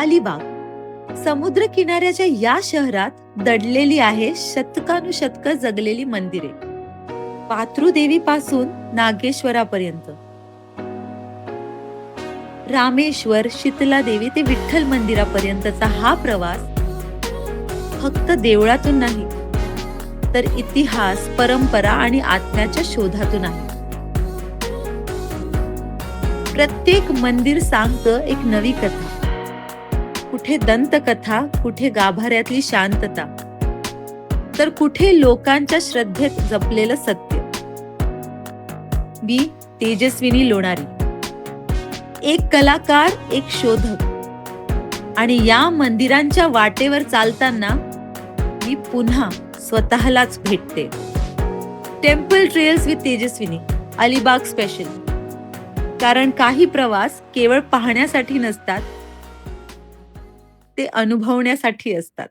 अलिबाग. समुद्र किनाऱ्याच्या या शहरात दडलेली आहे शतकानुशतक जगलेली मंदिरे. पात्रुदेवी पासून नागेश्वरापर्यंत. रामेश्वर शीतला देवी ते विठ्ठल मंदिरापर्यंतचा हा प्रवास फक्त देवळातून नाही तर इतिहास परंपरा आणि आत्म्याच्या शोधातून आहे. प्रत्येक मंदिर सांगतं एक नवी कथा. कुठे दंतकथा कुठे गाभाऱ्यातली शांतता. तर कुठे लोकांच्या श्रद्धेत जपलेलं सत्य. बी. तेजस्विनी लोणारी. एक कलाकार एक शोधक. आणि या मंदिरांच्या वाटेवर चालताना मी पुन्हा स्वतःलाच भेटते. Temple trails with Tejaswini Alibag special कारण काही प्रवास केवळ पाहण्यासाठी नसतात ते अनुभवण्यासाठी असतात.